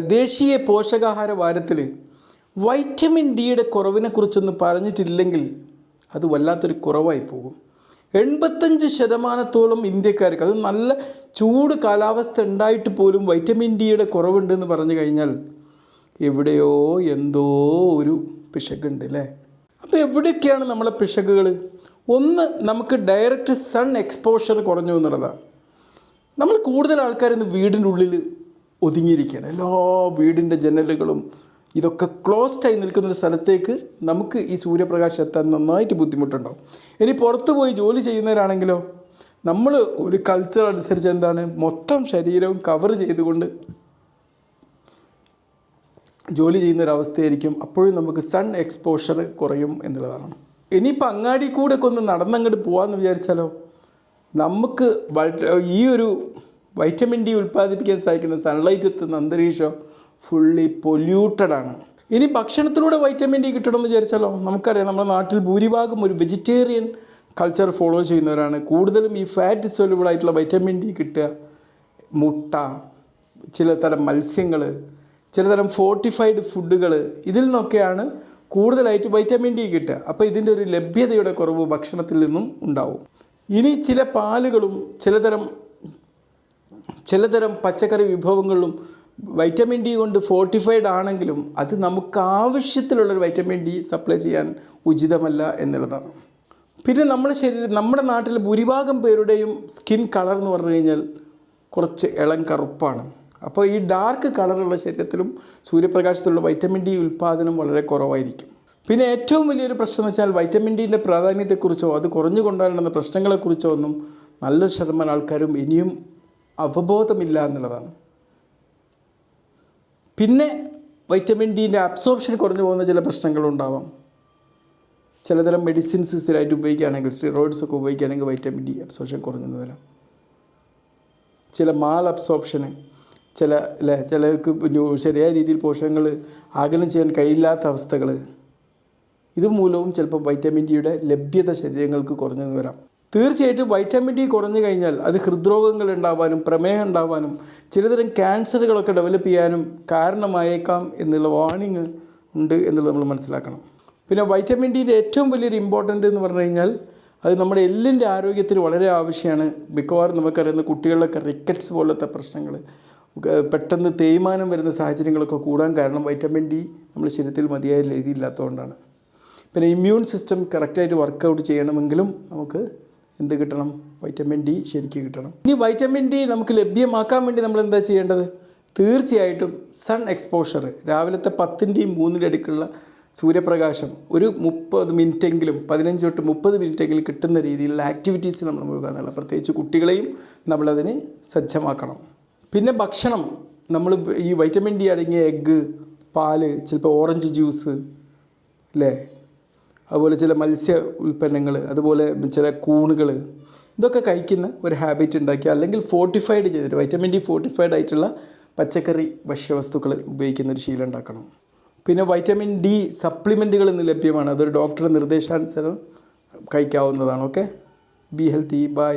ദേശീയ പോഷകാഹാര വാരത്തിൽ വൈറ്റമിൻ ഡിയുടെ കുറവിനെ കുറിച്ചൊന്ന് പറഞ്ഞിട്ടില്ലെങ്കിൽ അത് വല്ലാത്തൊരു കുറവായി പോകും. എൺപത്തഞ്ച് ശതമാനത്തോളം ഇന്ത്യക്കാർക്ക് അത് നല്ല ചൂട് കാലാവസ്ഥ ഉണ്ടായിട്ട് പോലും വൈറ്റമിൻ ഡിയുടെ കുറവുണ്ടെന്ന് പറഞ്ഞു കഴിഞ്ഞാൽ എവിടെയോ എന്തോ ഒരു പിശകുണ്ട് അല്ലേ അപ്പോൾ എവിടെയൊക്കെയാണ് നമ്മളെ പിശകുകൾ ഒന്ന് നമുക്ക് ഡയറക്റ്റ് സൺ എക്സ്പോഷർ കുറഞ്ഞു എന്നുള്ളതാണ്. നമ്മൾ കൂടുതൽ ആൾക്കാരിന്ന് വീടിന്റെ ഉള്ളിൽ ഒതുങ്ങിയിരിക്കുകയാണ്. എല്ലാ വീടിന്റെ ജനലുകളും ഇതൊക്കെ ക്ലോസ്ഡായി നിൽക്കുന്ന ഒരു സ്ഥലത്തേക്ക് നമുക്ക് ഈ സൂര്യപ്രകാശം എത്താൻ നന്നായിട്ട് ബുദ്ധിമുട്ടുണ്ടാവും. ഇനി പുറത്ത് പോയി ജോലി ചെയ്യുന്നവരാണെങ്കിലോ നമ്മൾ ഒരു കൾച്ചർ അനുസരിച്ച് എന്താണ് മൊത്തം ശരീരവും കവർ ചെയ്തുകൊണ്ട് ജോലി ചെയ്യുന്ന ഒരു അവസ്ഥയായിരിക്കും. അപ്പോഴും നമുക്ക് സൺ എക്സ്പോഷർ കുറയും എന്നുള്ളതാണ്. ഇനിയിപ്പോൾ അങ്ങാടി കൂടെ ഒക്കെ ഒന്ന് നടന്നങ്ങോട്ട് പോകാമെന്ന് വിചാരിച്ചാലോ നമുക്ക് ഈ ഒരു വൈറ്റമിൻ ഡി ഉൽപ്പാദിപ്പിക്കാൻ സഹായിക്കുന്ന സൺലൈറ്റ് എത്തുന്ന അന്തരീക്ഷം ഫുള്ളി പൊല്യൂട്ടഡ് ആണ്. ഇനി ഭക്ഷണത്തിലൂടെ വൈറ്റമിൻ ഡി കിട്ടണമെന്ന് വിചാരിച്ചാലോ? നമുക്കറിയാം നമ്മുടെ നാട്ടിൽ ഭൂരിഭാഗം ഒരു വെജിറ്റേറിയൻ കൾച്ചർ ഫോളോ ചെയ്യുന്നവരാണ്. കൂടുതലും ഈ ഫാറ്റ് സൊല്യൂബിൾ ആയിട്ടുള്ള വൈറ്റമിൻ ഡി കിട്ടുക മുട്ട ചിലതരം മത്സ്യങ്ങൾ ചിലതരം ഫോർട്ടിഫൈഡ് ഫുഡുകൾ ഇതിൽ നിന്നൊക്കെയാണ് കൂടുതലായിട്ട് വൈറ്റമിൻ ഡി കിട്ടുക. അപ്പോൾ ഇതിന്റെ ഒരു ലഭ്യതയുടെ കുറവ് ഭക്ഷണത്തിൽ നിന്നും ഉണ്ടാവും. ഇനി ചില പാലുകളും ചിലതരം ചിലതരം പച്ചക്കറി വിഭവങ്ങളിലും വൈറ്റമിൻ ഡി കൊണ്ട് ഫോർട്ടിഫൈഡ് ആണെങ്കിലും അത് നമുക്ക് ആവശ്യത്തിലുള്ളൊരു വൈറ്റമിൻ ഡി സപ്ലൈ ചെയ്യാൻ ഉചിതമല്ല എന്നുള്ളതാണ്. പിന്നെ നമ്മുടെ ശരീരം നമ്മുടെ നാട്ടിൽ ഭൂരിഭാഗം പേരുടെയും സ്കിൻ കളർ എന്ന് പറഞ്ഞു കഴിഞ്ഞാൽ കുറച്ച് ഇളം കറുപ്പാണ്. അപ്പോൾ ഈ ഡാർക്ക് കളറുള്ള ശരീരത്തിലും സൂര്യപ്രകാശത്തിലുള്ള വൈറ്റമിൻ ഡി ഉൽപ്പാദനം വളരെ കുറവായിരിക്കും. പിന്നെ ഏറ്റവും വലിയൊരു പ്രശ്നം എന്ന് വെച്ചാൽ വൈറ്റമിൻ ഡീന്റെ പ്രാധാന്യത്തെക്കുറിച്ചോ അത് കുറഞ്ഞു കൊണ്ടുവരേണ്ടുന്ന പ്രശ്നങ്ങളെക്കുറിച്ചോ ഒന്നും നല്ലൊരു ശതമാനം ആൾക്കാരും ഇനിയും അവബോധമില്ല എന്നുള്ളതാണ്. പിന്നെ വൈറ്റമിൻ ഡിന്റെ അബ്സോർപ്ഷൻ കുറഞ്ഞു പോകുന്ന ചില പ്രശ്നങ്ങളുണ്ടാവാം. ചിലതരം മെഡിസിൻസ് സ്ഥിരമായിട്ട് ഉപയോഗിക്കുകയാണെങ്കിൽ സ്റ്റിറോയിഡ്സ് ഒക്കെ ഉപയോഗിക്കുകയാണെങ്കിൽ വൈറ്റമിൻ ഡി അബ്സോർപ്ഷൻ കുറഞ്ഞെന്ന് വരാം. ചില മാൽ അബ്സോർപ്ഷന് ചില അല്ലേ ചിലർക്ക് ശരിയായ രീതിയിൽ പോഷകങ്ങൾ ആഗിരണം ചെയ്യാൻ കഴിയില്ലാത്ത അവസ്ഥകൾ ഇതുമൂലവും ചിലപ്പോൾ വൈറ്റമിൻ ഡിയുടെ ലഭ്യത ശരീരങ്ങൾക്ക് കുറഞ്ഞെന്ന് വരാം. തീർച്ചയായിട്ടും വൈറ്റമിൻ ഡി കുറഞ്ഞു കഴിഞ്ഞാൽ അത് ഹൃദ്രോഗങ്ങൾ ഉണ്ടാവാനും പ്രമേഹം ഉണ്ടാവാനും ചിലതരം ക്യാൻസറുകളൊക്കെ ഡെവലപ്പ് ചെയ്യാനും കാരണമായേക്കാം എന്നുള്ള വാണിംഗ് ഉണ്ട് എന്നുള്ളത് നമ്മൾ മനസ്സിലാക്കണം. പിന്നെ വൈറ്റമിൻ ഡിയുടെ ഏറ്റവും വലിയൊരു ഇമ്പോർട്ടന്റ് എന്ന് പറഞ്ഞു കഴിഞ്ഞാൽ അത് നമ്മുടെ എല്ലിന്റെ ആരോഗ്യത്തിന് വളരെ ആവശ്യമാണ്. മിക്കവാറും നമുക്കറിയുന്ന കുട്ടികളിലൊക്കെ റിക്കറ്റ്സ് പോലത്തെ പ്രശ്നങ്ങൾ പെട്ടെന്ന് തേയ്മാനം വരുന്ന സാഹചര്യങ്ങളൊക്കെ കൂടാൻ കാരണം വൈറ്റമിൻ ഡി നമ്മൾ ശരീരത്തിൽ മതിയായ രീതിയില്ലാത്തതുകൊണ്ടാണ്. പിന്നെ ഇമ്മ്യൂൺ സിസ്റ്റം കറക്റ്റായിട്ട് വർക്കൗട്ട് ചെയ്യണമെങ്കിലും നമുക്ക് എന്ത് കിട്ടണം? വൈറ്റമിൻ ഡി ശരിക്ക് കിട്ടണം. ഇനി വൈറ്റമിൻ ഡി നമുക്ക് ലഭ്യമാക്കാൻ വേണ്ടി നമ്മൾ എന്താ ചെയ്യേണ്ടത്? തീർച്ചയായിട്ടും സൺ എക്സ്പോഷർ രാവിലത്തെ പത്തിന്റെയും മൂന്നിന്റെ അടുക്കുള്ള സൂര്യപ്രകാശം ഒരു മുപ്പത് മിനിറ്റെങ്കിലും പതിനഞ്ച് തൊട്ട് മുപ്പത് മിനിറ്റെങ്കിലും കിട്ടുന്ന രീതിയിലുള്ള ആക്ടിവിറ്റീസ് നമ്മൾ മുഴുകുക എന്നുള്ള പ്രത്യേകിച്ച് കുട്ടികളെയും നമ്മളതിന് സജ്ജമാക്കണം. പിന്നെ ഭക്ഷണം. നമ്മൾ ഈ വൈറ്റമിൻ ഡി അടങ്ങിയ എഗ്ഗ് പാൽ ചിലപ്പോൾ ഓറഞ്ച് ജ്യൂസ് അല്ലേ അതുപോലെ ചില മത്സ്യ ഉൽപ്പന്നങ്ങൾ അതുപോലെ ചില കൂണുകൾ ഇതൊക്കെ കഴിക്കുന്ന ഒരു ഹാബിറ്റ് ഉണ്ടാക്കി അല്ലെങ്കിൽ ഫോർട്ടിഫൈഡ് ചെയ്തിട്ട് വൈറ്റമിൻ ഡി ഫോർട്ടിഫൈഡ് ആയിട്ടുള്ള പച്ചക്കറി ഭക്ഷ്യവസ്തുക്കൾ ഉപയോഗിക്കുന്ന ഒരു ശീലം ഉണ്ടാക്കണം. പിന്നെ വൈറ്റമിൻ ഡി സപ്ലിമെന്റുകൾ ഇന്ന് ലഭ്യമാണ്. അതൊരു ഡോക്ടറുടെ നിർദ്ദേശാനുസരണം കഴിക്കാവുന്നതാണ്. Okay be healthy by